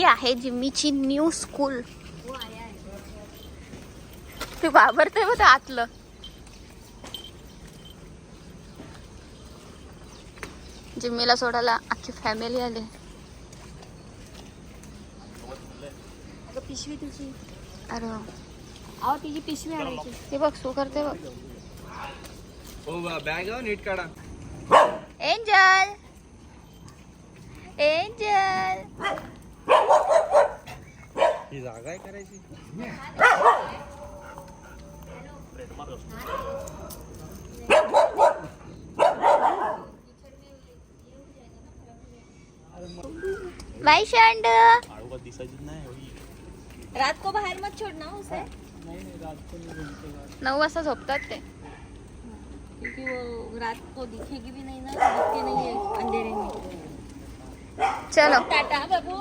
ही आहे जिम्मीची new school ती घाबरते बघ आतलं. जिम्मीला सोडायला अख्खी फॅमिली आली. अगं पिशवी तुझी. अरे. अहो तिची पिशवी आणायची. ते बघ सो करते बघ. हो बॅग नीट काढा. एंजल एंजल ही जागा आहे करायची. बाय शांड. दिसायची नाही रात को बाहेर मत छोड़ना उसे. नऊ वाजता झोपतात ते. क्योंकि वो रात को दिखेगी भी नहीं ना दिखते नहीं है अंधेरे में. चलो. टाटा बाबू.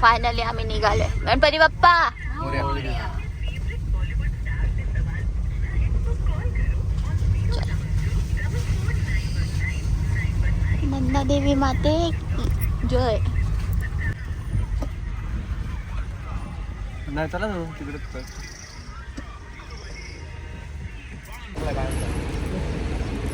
फायनली आम्ही निघालोय. गणपती बाप्पा! नंदा देवी माते जय. नाही चला तिकडे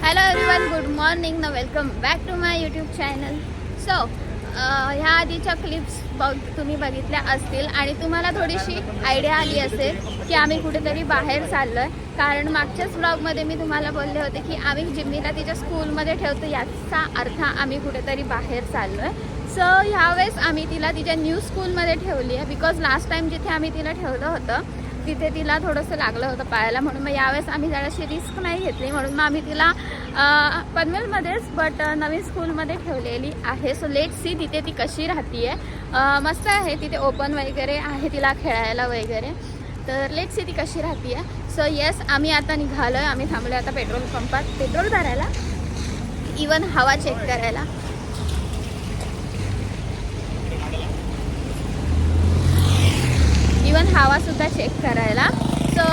हॅलो एव्हरीवन गुड मॉर्निंग ना welcome back to my YouTube channel so ह्या आधीच्या क्लिप्स बघ तुम्ही बघितल्या असतील. आणि तुम्हाला थोडीशी आयडिया आली असेल की आम्ही कुठेतरी बाहेर चाललो आहे कारण मागच्याच ब्लॉगमध्ये मी तुम्हाला बोलले होते की आम्ही जिम्मीला तिच्या स्कूलमध्ये ठेवतो. याचा अर्थ आम्ही कुठेतरी बाहेर चाललो आहे सो ह्यावेळेस आम्ही तिला तिच्या न्यू स्कूलमध्ये ठेवली आहे. बिकॉज लास्ट टाईम जिथे आम्ही तिला ठेवलं होतं तिथे तिला थोडंसं लागलं होतं पायाला म्हणून. मग यावेळेस आम्ही जराशी रिस्क नाही घेतली म्हणून मग आम्ही तिला पनवेलमध्येच बट नवीन स्कूलमध्ये ठेवलेली आहे. सो लेट सी तिथे ती कशी राहते आहे मस्त आहे तिथे ओपन वगैरे आहे तिला खेळायला वगैरे. तर लेट सी ती कशी राहते आहे सो येस आम्ही आता निघालो आहे आम्ही थांबलो आता पेट्रोल पंपात पेट्रोल भरायला. इवन हवा चेक करायला. इवन हवासुद्धा चेक करायला. सो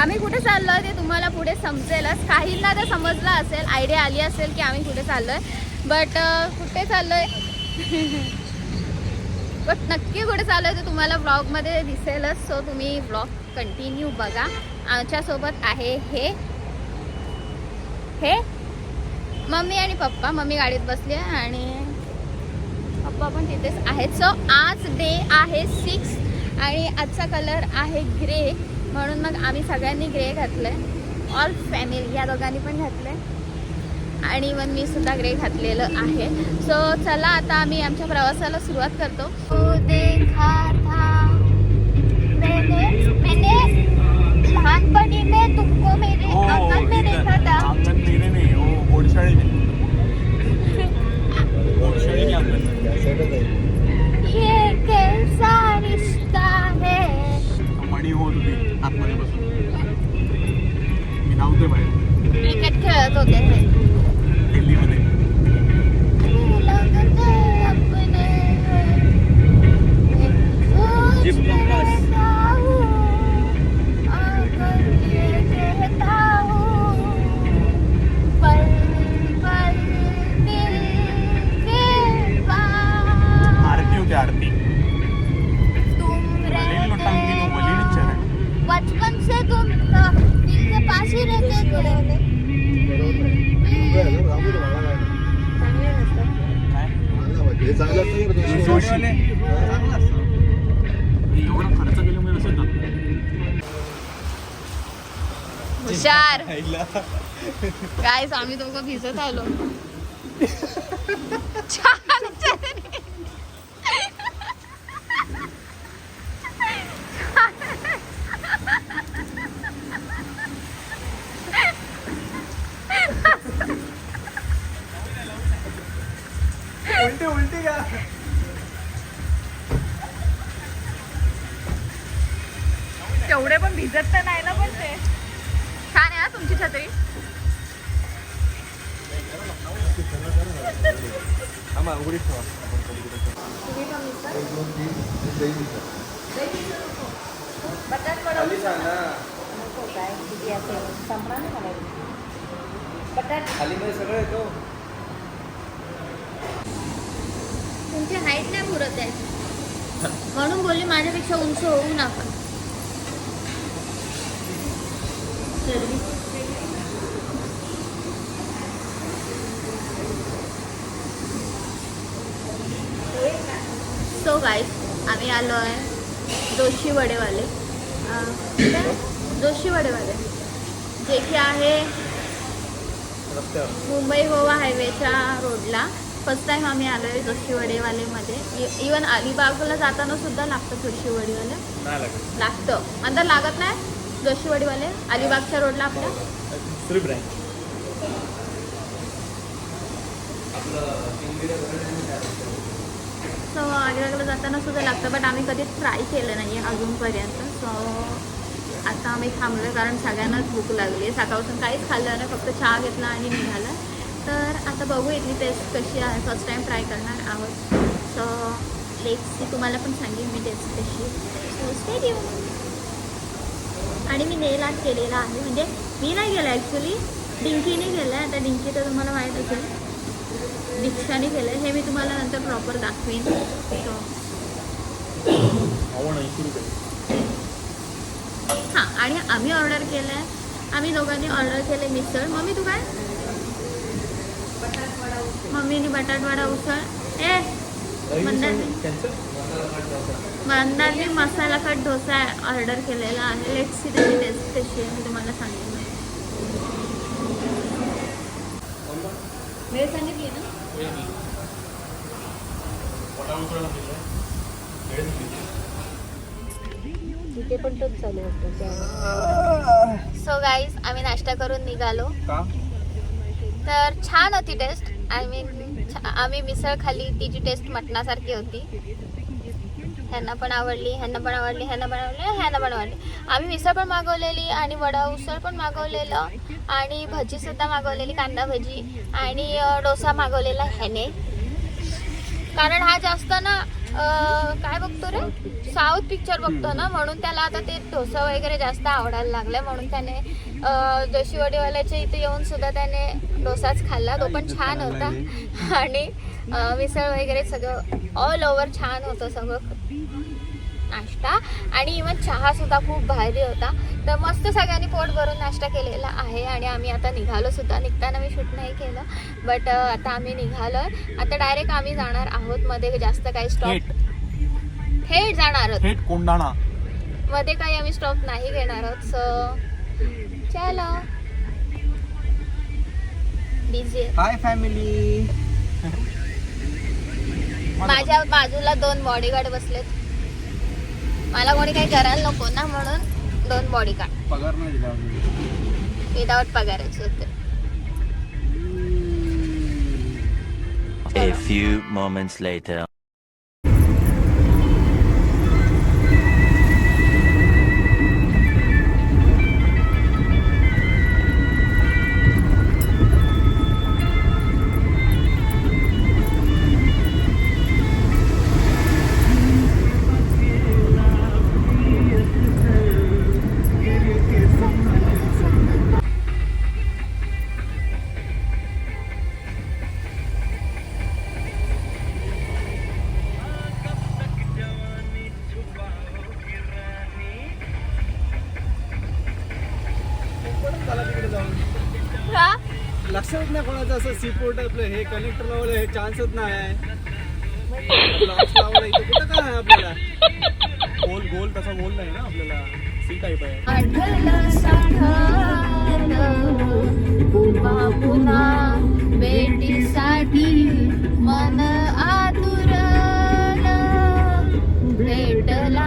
आम्ही कुठे चाललो आहे ते तुम्हाला पुढे समजेलच. काहींना तर समजलं असेल आयडिया आली असेल की आम्ही कुठे चाललोय. बट कुठे चाललोय? बट नक्की कुठे चाललोय ते तुम्हाला ब्लॉगमध्ये दिसेलच. सो तुम्ही ब्लॉग कंटिन्यू बघा. आमच्यासोबत आहे हे. हे? मम्मी आणि पप्पा. मम्मी गाडीत बसली आहे आणि पप्पा पण तिथेच आहेत. सो आज डे आहे सिक्स आणि आजचा कलर आहे ग्रे म्हणून मग आम्ही सगळ्यांनी ग्रे घातलंय. ऑल फॅमिली या दोघांनी पण घातलंय. आणि इवन मी सुद्धा ग्रे घातलेलं आहे. सो चला आता आम्ही आमच्या प्रवासाला सुरुवात करतो. तो देखा था. मैंने मैंने लहानपणी चांगलं. एवढा खर्च केल्यामुळे हुशार. काय आम्ही दोघं भिजत आलो. छान. ठेवा सांगा खाली मध्ये सगळं येतो तुमची हाईट नाही पुरत आहे. म्हणून बोलली माझ्यापेक्षा उंच होऊ नका. सर्विस सो गाईस आम्ही आलो आहे जोशी वडेवाले? जोशी वडेवाले जे की आहे मुंबई गोवा हायवेच्या रोडला. फर्स्ट टाइम आम्ही आलो आहे जोशी वडेवालेमध्ये इवन अलिबागला जाताना सुद्धा लागतं जोशी वडेवाले लागत. अंदर लागत नाही जोशी वडेवाले अलिबागच्या रोडला आपल्या? ब्रँच सो अलिबागला जाताना सुद्धा लागतं बट आम्ही कधी ट्राय केलं नाही आहे अजूनपर्यंत. सो आता आम्ही थांबलो आहे कारण सगळ्यांनाच भूक लागली आहे सकाळपासून काहीच खाल्लं नाही फक्त चहा घेतला आणि निघाला. तर आता बघू इथली टेस्ट कशी आहे. फर्स्ट टाईम ट्राय करणार आहोत. सो लेट्स ती तुम्हाला पण सांगेन मी टेस्ट कशी. सो स्टे आणि मी नेल आर्ट केलेला आहे. म्हणजे मी नाही गेलं ॲक्च्युली डिंकीने गेलं आहे आता डिंकी तर तुम्हाला माहीत असेल. दीक्षाने केलं हे मी तुम्हाला नंतर प्रॉपर दाखवेन. हां आणि आम्ही ऑर्डर केलं आहे आम्ही दोघांनी ऑर्डर केले मिसळ. मम्मी तू काय? मम्मीने बटाटवडा उसळ. ए मंदारनी मसाला कट डोसा ऑर्डर केलेला आहे. लेट सी त्याची टेस्ट कशी आहे. मी तुम्हाला सांगेन. वेळ सांगितली ना? सो गाईज आम्ही नाश्ता करून निघालो. तर छान होती टेस्ट आय मीन आम्ही मिसळ खाल्ली तिची टेस्ट मटणासारखी होती. ह्यांना पण आवडली ह्यांना पण आवडली ह्यांना पण आवडली ह्यांना पण आवडली. आम्ही मिसळ पण मागवलेली आणि वडा उसळ पण मागवलेलं आणि भजीसुद्धा मागवलेली कांदा भजी आणि डोसा मागवलेला ह्याने. कारण हा जास्त ना काय बघतो रे? साऊथ पिक्चर बघतो ना म्हणून त्याला आता ते डोसा वगैरे जास्त आवडायला लागलाय म्हणून त्याने जोशीवाडीवाल्याच्या इथे येऊन सुद्धा त्याने डोसाच खाल्ला. तो पण छान होता. आणि मिसळ वगैरे सगळं ऑल ओव्हर छान होतं सगळं. नाश्ता आणि इवन चहा सुद्धा खूप भारी होता. तर मस्त सगळ्यांनी पोट भरून नाश्ता केलेला आहे आणि आम्ही आता निघालो सुद्धा. निघताना मी शूट नाही केलं बट आता आम्ही निघालो आता डायरेक्ट आम्ही जाणार आहोत मध्ये जास्त काही स्टॉप थेट. थेट जाणार आहोत. थेट कोंडाणा मध्ये काही आम्ही स्टॉप नाही घेणार आहोत सो चलो. बिझी हाय फॅमिली माझ्या बाजूला दोन बॉडीगार्ड बसलेत. मला कोणी काही करायला नको ना म्हणून दोन बॉडीगार्ड पगार नाही दिला. विदाउट पगाराचे होते A few moments later. असं सी पोर्ट आपलं हे कनेक्टर लावलं हे चान्सच नाही आहे. Locks लावलं इथे. कुठं काय आहे आपल्याला? गोल गोल तसा गोल नाही ना आपल्याला. सी टाईप आहे. भेटीसाठी मन आतुरलं. भेटला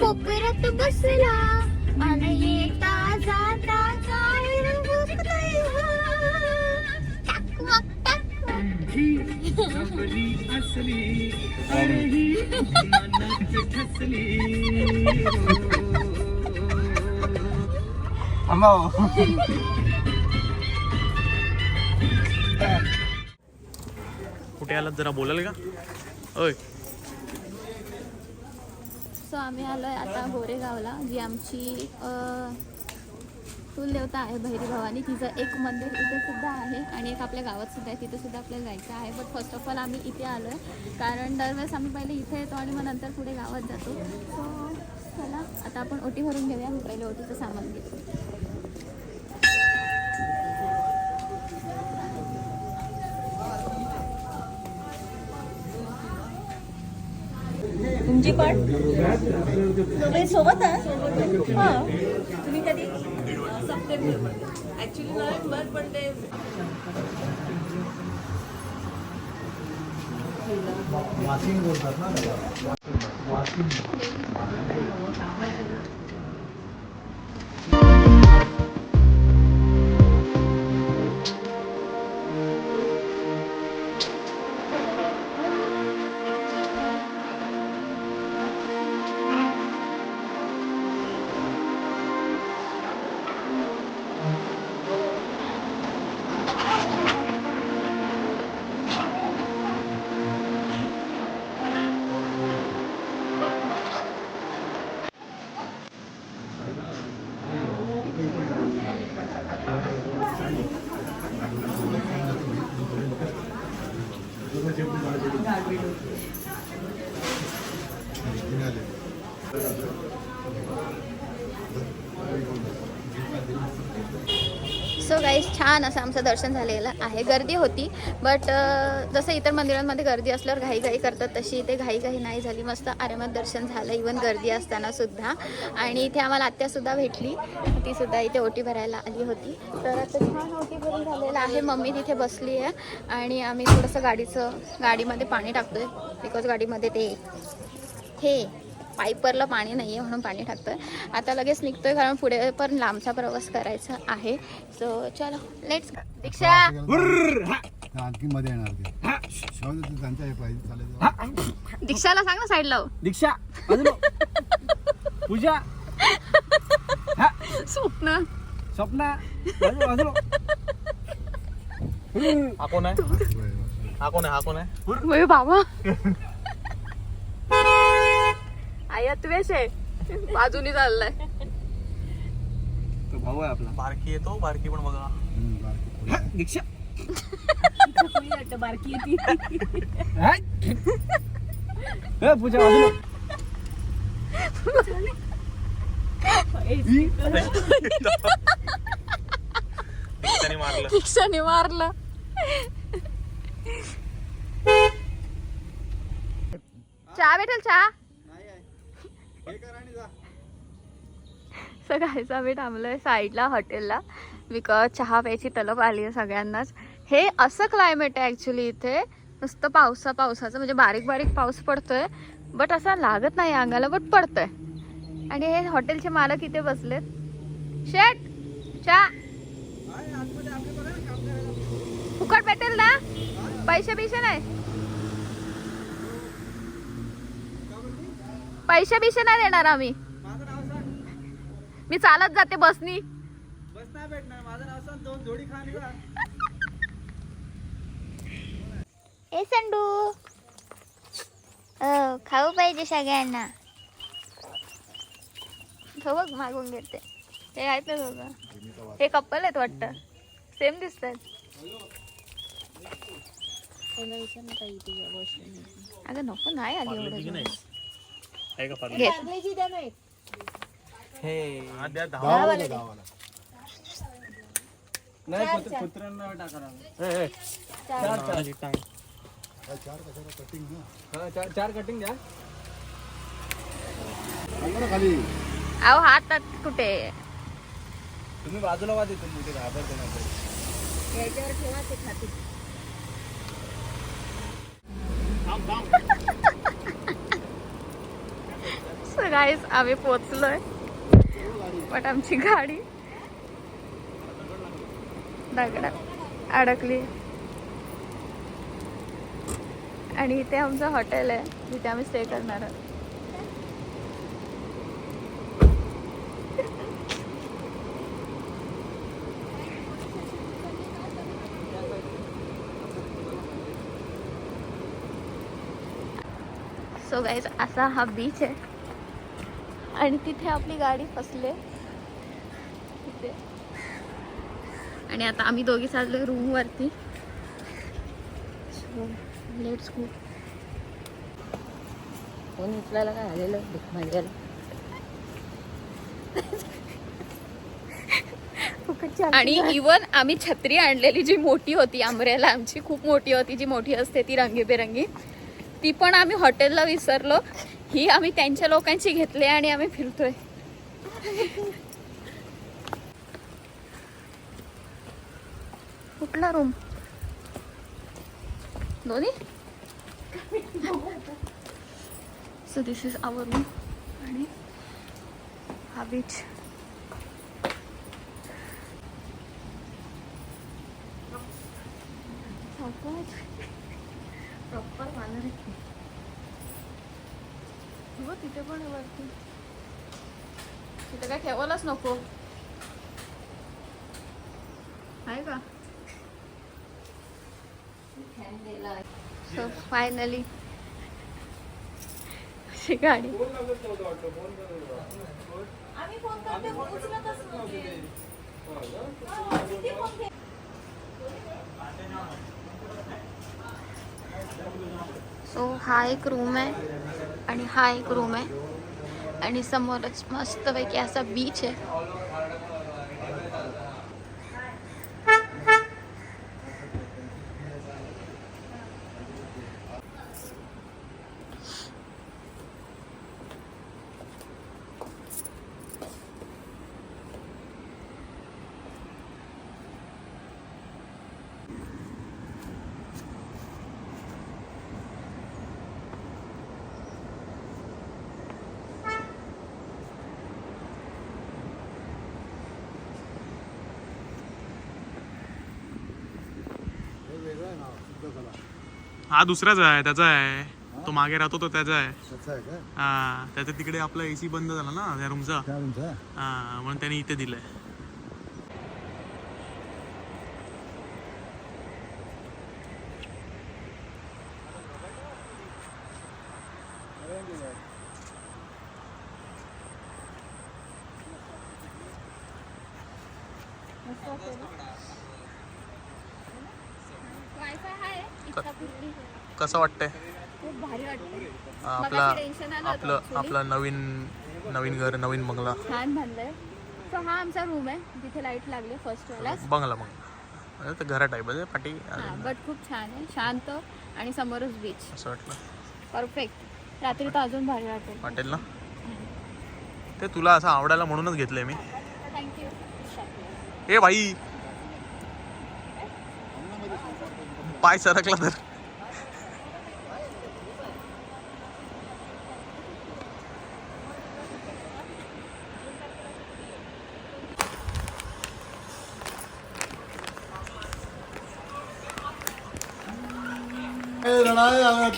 कोपऱ्यात बसला. आणि येता जाता काय हा. कुठे आलात जरा बोलाल का? ओय. सो आम्ही आलो आहे आता गोरेगावला जी आमची कुलदेवता आहे भैरी भवानी. तिचं एक मंदिर इथे सुद्धा आहे आणि एक आपल्या गावात सुद्धा आहे. तिथे सुद्धा आपल्याला जायचं आहे. बट फर्स्ट ऑफ ऑल आम्ही इथे आलो आहे कारण दरवेळेस आम्ही पहिले इथे येतो आणि मग नंतर पुढे गावात जातो. सो चला. आता आपण ओटी भरून घेऊया. मी पहिले ओटीचं सामान घेतो. पण दोघे सोबत आहे हा. तुम्ही कधी सप्टेंबर नोव्हेंबर पण ते सो गाईज छान असं आमचं दर्शन झालेलं आहे. गर्दी होती बट जसं इतर मंदिरांमध्ये गर्दी असल्यावर घाईघाई करतात तशी इथे घाईघाई नाही झाली. मस्त आरामात दर्शन झालं इवन गर्दी असताना सुद्धा. आणि इथे आम्हाला आत्यासुद्धा भेटली. ती सुद्धा इथे ओटी भरायला आली होती. तर आता छान ओटी भरून झालेलं आहे. मम्मी तिथे बसली आहे. आणि आम्ही थोडंसं गाडीचं गाडीमध्ये पाणी टाकतोय. बिकॉज गाडीमध्ये ते हे. पाईपरला पाणी नाही आहे म्हणून पाणी टाकतोय. आता लगेच निघतोय कारण पुढे पण लांबचा प्रवास करायचा आहे. सो चलो लेट्स दीक्षा! आणखी मध्ये येणार दीक्षाला सांग ना साईड लाव दीक्षा बाजूला पूजा. स्वप्न. स्वप्ना. हा कोण आहे? हा कोण आहे? हा कोण आहे? होय बाबा. आया तुवेश आहे. बाजूनी चाललाय. तो भाऊ आहे आपला. बारकी येतो बारकी पण बघा. हम्म, बारकी. दीक्षा. बारकी येते हाय. ए, पूजा बाजूला त्याने मारलं. दीक्षाने मारलं. चहा भेटेल चहा? सगळ्याच आम्ही थांबलोय साईडला हॉटेलला बिकॉज चहा प्यायची तलब आली आहे सगळ्यांनाच. हे असं क्लायमेट आहे ॲक्च्युली इथे. नुसतं पावसा पावसाचं म्हणजे बारीक बारीक पाऊस पडतोय बट असा लागत नाही अंगाला बट पडतोय. आणि हे हॉटेलचे मालक इथे बसलेत. शेट चहा. फुकट भेटेल ना? पैसे बिशे नाही. पैसे बिशे नाही देणार आम्ही. माझं नाव सांग. मी चालत जाते बसनी. बस नाही भेटणार. माझं नाव सांग. दोन जोडी खा निघा ए संडू. खाऊ पाहिजे सगळ्यांना. हो बघ मागून घेते. हे आहेत ना दोघं. हे कपल आहेत वाटतं. सेम दिसतात. अगं नको नाही आली एवढं नाही आहे का पार्ले घे. हा. द्या दहा. गावाला गावाला नाही कुत्र- कुत्र्यांना टाका ना. चार चार टांग काय चार. कशाला कटिंग ना? हा, चार चार कटिंग द्या. आलं ना खाली. अहो हातात कुठे? तुम्ही बाजूला वाद येतो तिथे घाबरते ना याच्यावर ठेवा ते आम्ही पोचलोय पण आमची गाडी दगडात अडकली. आणि इथे आमचं हॉटेल आहे जिथे आम्ही स्टे करणार आहोत. सो गाईज असा हा बीच आहे. आणि तिथे आपली गाडी फसले. तिथे. आणि आता आम्ही दोघी चाललोय रूम वरती. लेट्स गो फोन उचलायला काय आलेलं? माझ्याला आणि इवन आम्ही छत्री आणलेली जी मोठी होती आंबऱ्याला आमची खूप मोठी होती जी मोठी असते ती रंगीबेरंगी ती पण आम्ही हॉटेलला विसरलो. ही आम्ही त्यांच्या लोकांची घेतली आणि आम्ही फिरतोय. कुठला रूम दोन्ही? So this is our room आणि हा बीच प्रॉपर मानर हो तिथे पण आहे वरती. तिथे काय ठेवायलाच नको. आहे का? सो फायनली अशी गाडी. हा? सो हा एक रूम आहे. आणि हा एक रूम आहे. आणि समोरच मस्तपैकी असा बीच आहे. हा दुसराच आहे त्याचा आहे. तो मागे राहतो तो त्याचा आहे. हा त्याच्या तिकडे आपला एसी बंद झाला ना त्या रूमचा हा म्हणून त्याने इथे दिलंय. कसं वाटतंय? खूप भारी वाटतं आपला आपलं. आपलं नवीन नवीन घर नवीन बंगला. छान बांधलंय सो हा आमचा रूम आहे. जिथे लाइट लागले फर्स्ट वेळेला. बंगला बंगला. ते घरात आहे पाठी बट खूप छान आहे. शांत आणि समोरच बीच असं वाटलं. परफेक्ट रात्री तर अजून भारी वाटेल. वाटेल ना ते तुला असं आवडायला म्हणूनच घेतलंय मी. थँक्यू ए भाई पाय सरकला तर.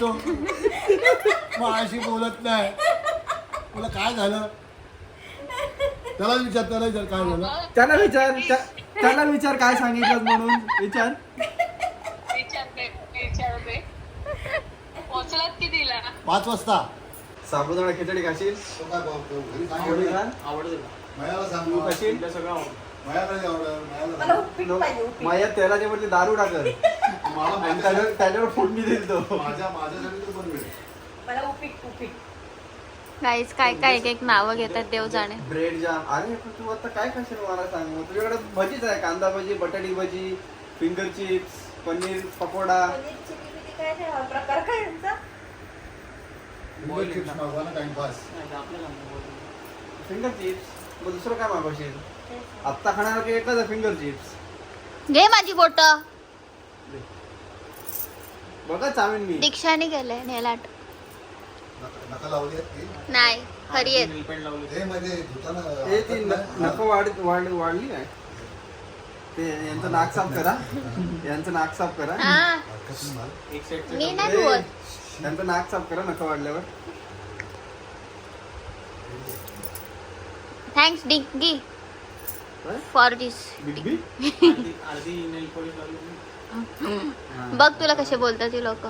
तो माझी बोलत नाही. तुला काय झालं? त्याला विचार त्याला विचार काय झालं? त्याला विचार त्या- त्याला विचार काय सांगितलं म्हणून? विचार. पाच वाजता. साबुदाणा खिचडी खाशील? तो काय भाव- घरी आवडली मयाला सांगू खाशील? मयाकडे ऑर्डर मला मयाला उपीट पाहिजे उपीट. माझ्या तेलाच्या बदली दारू टाकल. मला आणि त्याच्यावर त्याच्यावर फोडणी देईल तो माझ्या माझ्यासाठी मला उपीट उपीट. काय काय एक एक नावं घेतात देव जाणे. Bread jam. अरे पण तू आता काय खाशील मला सांग? मग तुझ्याकडे भजीच आहे. कांदा bhaji बटाटी bhaji finger chips paneer pakoda. Paneer chilli बिली काय ते हा प्रकार काय यांचा? लिंबू चिप्स मागवा ना टाइमपास फिंगर चिप्स मग दुसरं काय मागवशील? आत्ता खाणार की एकच फिंगर चिप्स घे माझी बोट. बघा चावेन मी दीक्षाने केलंय नेलाट. नाही खरी हे म्हणजे धुताना ती न- नको वाढ वाढ वाढली काय ते यांचं नाक साफ करा. यांचं नाक साफ करा. हा. नाही त्यांचं नाक साफ करा नका वाढल्यावर. थँक्स डिंगी काय? For this big B? अर्धी नेल पॉलिश लावली. बघ तुला कसे बोलतात ती लोक.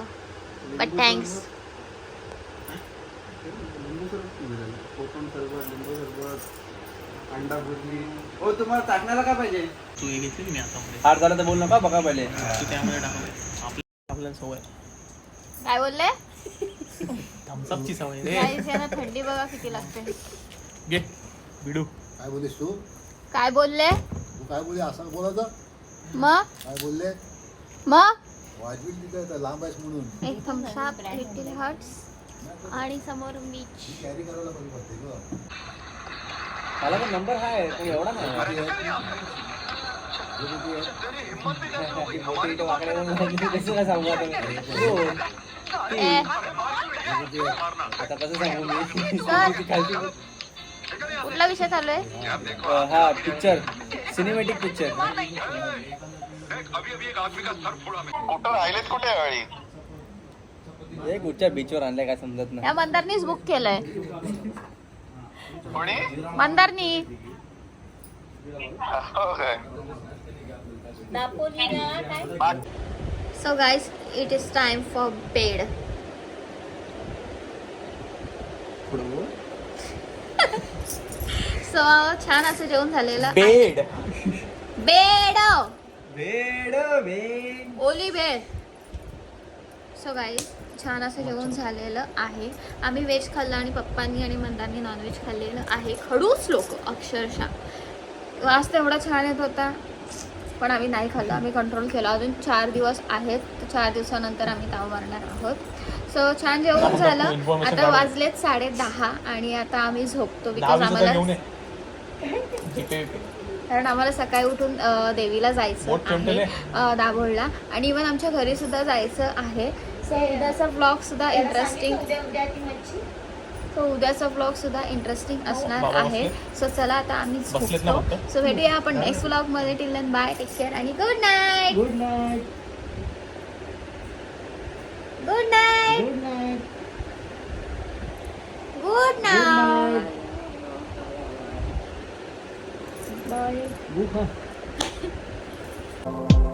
बट थँक्स हो तुम्हाला टाकण्याला काय पाहिजे? तू हे घेतली मी आता हार झाला तर बोल नका बघा पहिले. तू त्यामध्ये आपल्या आपल्याला सवय काय बोलले थम्सअपची सवय रे यांना थंडी बघा किती लागते. घे बिडू. काय बोललीस तू? काय बोलले? तू काय बोलली? असं बोलायचं? मग? काय बोलले? मग वाजवी तिथे तर लांब आहेस म्हणून. एक थम्सअप लिटिल हर्ट्स आणि समोर बीच ही कॅरी करायला बरी पडते ग. मला पण नंबर आहे पण एवढा नाही. आहे? हे किती आहे? कसं काय सांगू आता मी? ए, आता कसं सांगू मी सर. खालची कुठला विषय चालू आहे? हा पिक्चर सिनेमॅटिक पिक्चर हे कुठच्या बीचवर आणलंय काय समजत नाही. या मंदारनीच बुक केलंय. मंदारनी so guys it is time for bed so छान असं जेवण झालेलं. बेड बेड ओली बेड सो गाईज छान असं जेवण झालेलं आहे. आम्ही व्हेज खाल्लं आणि पप्पांनी आणि मंदांनी नॉनव्हेज खाल्लेलं आहे. खडूस लोक अक्षरशः. वास तेवढा छान येत होता पण आम्ही नाही खाल्लं. आम्ही कंट्रोल केलं. अजून चार दिवस आहेत. तर चार दिवसानंतर आम्ही ताव मारणार आहोत. सो छान जेवण झालं. आता. वाजलेत साडे दहा आणि आता आम्ही झोपतो बिकॉज आम्हाला. कारण आम्हाला सकाळी उठून देवीला जायचं आहे दाभोळला. आणि इवन आमच्या घरी सुद्धा जायचं आहे. सो उद्याचा ब्लॉग सुद्धा इंटरेस्टिंग सो उद्याचा ब्लॉग सुद्धा इंटरेस्टिंग असणार आहे. सो चला आता आम्ही? सो भेटूया आपण नेक्स्ट ब्लॉगमध्ये. टिल बाय टेक केअर आणि good night good night good night good night good night bye good